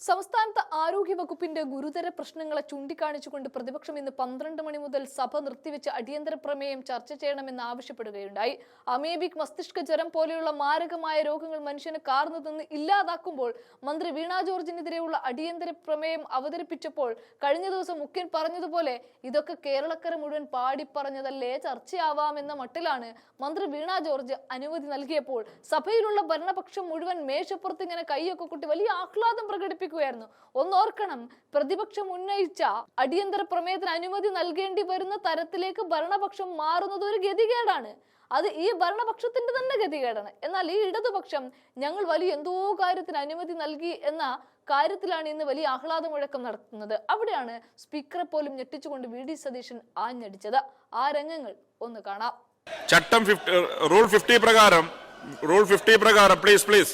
സംസ്ഥാനത്ത് ആരോഗ്യ വകുപ്പിന്റെ ഗുരുതര പ്രശ്നങ്ങളെ ചൂണ്ടിക്കാണിച്ചുകൊണ്ട് പ്രതിപക്ഷം ഇന്ന് പന്ത്രണ്ട് മണി മുതൽ സഭ നിർത്തിവെച്ച് അടിയന്തര പ്രമേയം ചർച്ച ചെയ്യണമെന്ന് ആവശ്യപ്പെടുകയുണ്ടായി. അമേബിക് മസ്തിഷ്ക ജ്വരം പോലെയുള്ള മാരകമായ രോഗങ്ങൾ മനുഷ്യന് കാർന്നു നിന്ന് ഇല്ലാതാക്കുമ്പോൾ മന്ത്രി വീണ ജോർജിനെതിരെയുള്ള അടിയന്തര പ്രമേയം അവതരിപ്പിച്ചപ്പോൾ കഴിഞ്ഞ ദിവസം മുഖ്യൻ പറഞ്ഞതുപോലെ ഇതൊക്കെ കേരളക്കര മുഴുവൻ പാടി പറഞ്ഞതല്ലേ? ചർച്ചയാവാമെന്ന മട്ടിലാണ് മന്ത്രി വീണ ജോർജ് അനുമതി നൽകിയപ്പോൾ സഭയിലുള്ള ഭരണപക്ഷം മുഴുവൻ മേശപ്പുറത്ത് ഇങ്ങനെ കൈയൊക്കെ കൂട്ടി വലിയ ആഹ്ലാദം പ്രകടിപ്പിക്കുകയായിരുന്നു ഒന്നോർക്കണം പ്രതിപക്ഷം ഉന്നയിച്ച അടിയന്തര പ്രമേയത്തിന് അനുമതി നൽകേണ്ടി വരുന്ന തരത്തിലേക്ക് ഭരണപക്ഷം മാറുന്നത് ഒരു ഗതികേടാണ്. അത് ഈ ഭരണപക്ഷത്തിന്റെ തന്നെ ഗതികേടാണ്. എന്നാൽ ഈ ഇടതുപക്ഷം ഞങ്ങൾ വലിയ എന്തോ കാര്യത്തിന് അനുമതി നൽകി എന്ന കാര്യത്തിലാണ് ഇന്ന് വലിയ ആഹ്ലാദ മുഴക്കം നടത്തുന്നത്. അവിടെയാണ് സ്പീക്കറെ പോലും ഞെട്ടിച്ചുകൊണ്ട് വി. ഡി. സതീശൻ ആഞ്ഞടിച്ചത്. ആ രംഗങ്ങൾ ഒന്ന് കാണാം. ചട്ടം റൂൾ ഫിഫ്റ്റി പ്രകാരം റൂൾ ഫിഫ്റ്റി പ്രകാരം പ്ലീസ് പ്ലീസ്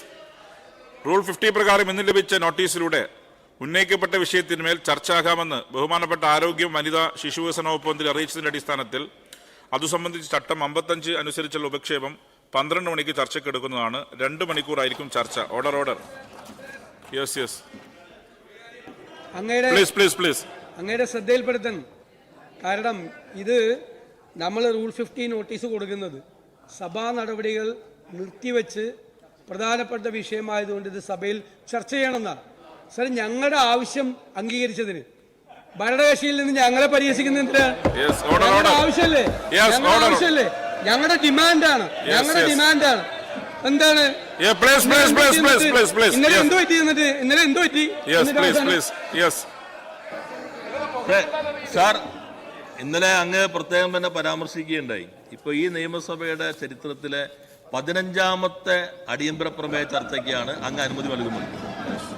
റൂൾ ഫിഫ്റ്റി പ്രകാരം ഇന്ന് ലഭിച്ച നോട്ടീസിലൂടെ ഉന്നയിക്കപ്പെട്ട വിഷയത്തിന്മേൽ ചർച്ചയാകാമെന്ന് ബഹുമാനപ്പെട്ട ആരോഗ്യം വനിതാ ശിശു വികസന വകുപ്പ് മന്ത്രി അറിയിച്ചതിന്റെ അടിസ്ഥാനത്തിൽ അതു സംബന്ധിച്ച് ചട്ടം അമ്പത്തഞ്ച് അനുസരിച്ചുള്ള ഉപക്ഷേപം പന്ത്രണ്ട് മണിക്ക് ചർച്ചയ്ക്കെടുക്കുന്നതാണ് രണ്ട് മണിക്കൂറായിരിക്കും ചർച്ച. ഓർഡർ ഓർഡർ യെസ് യെസ് അങ്ങയുടെ പ്ലീസ് പ്ലീസ് പ്ലീസ് അങ്ങയുടെ ശ്രദ്ധയിൽപ്പെടുത്തണം കാരണം ഇത് നമ്മൾ റൂൾ ഫിഫ്റ്റി നോട്ടീസ് കൊടുക്കുന്നത് സഭാ നടപടികൾ നിർത്തിവെച്ച് പ്രധാനപ്പെട്ട വിഷയമായതുകൊണ്ട് ഇത് സഭയിൽ ചർച്ച ചെയ്യണമെന്നാണ്. സാർ ഞങ്ങളുടെ ആവശ്യം അംഗീകരിച്ചതിന്. ഭരണകക്ഷിയിൽ നിന്ന് ഞങ്ങളെ പരിഹസിക്കുന്നതിന്. ആവശ്യമല്ലേ? Yes, ഞങ്ങളുടെ order. ആവശ്യമല്ലേ? ഞങ്ങളുടെ ഡിമാൻഡാണ്. ഞങ്ങളുടെ. ഡിമാൻഡാണ്. എന്താണ്. ഇന്നലെ. എന്ത് പറ്റി എന്നിട്ട്? ഇന്നലെ എന്ത് പറ്റി yes please please yes sir ഇന്നലെ അങ്ങ് പ്രത്യേകം തന്നെ പരാമർശിക്കുകയുണ്ടായി. ഇപ്പൊ ഈ നിയമസഭയുടെ ചരിത്രത്തിലെ പതിനഞ്ചാമത്തെ അടിയന്തര പ്രമേയ ചർച്ചയ്ക്കാണ് അങ്ങ് അനുമതി നൽകുന്നത്.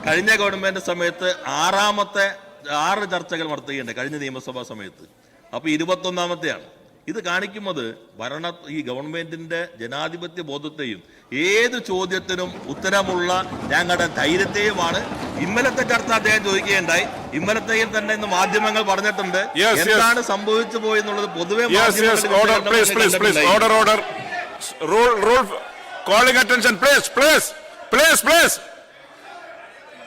കഴിഞ്ഞ ഗവൺമെന്റ് സമയത്ത് ആറാമത്തെ ആറ് ചർച്ചകൾ നടത്തുകയുണ്ട് കഴിഞ്ഞ നിയമസഭാ സമയത്ത്. അപ്പൊ ഇരുപത്തൊന്നാമത്തെയാണ്. ഇത് കാണിക്കുന്നത് ഭരണ ഈ ഗവൺമെന്റിന്റെ ജനാധിപത്യ ബോധത്തെയും ഏത് ചോദ്യത്തിനും ഉത്തരമുള്ള ഞങ്ങളുടെ ധൈര്യത്തെയുമാണ്. ഇന്നലത്തെ ചർച്ച അദ്ദേഹം ചോദിക്കുകയുണ്ടായി. ഇന്നലത്തെയിൽ തന്നെ ഇന്ന് മാധ്യമങ്ങൾ പറഞ്ഞിട്ടുണ്ട്. എന്താണ് സംഭവിച്ചു പോയെന്നുള്ളത് പൊതുവെ roll, roll, calling attention, please, please, please, please.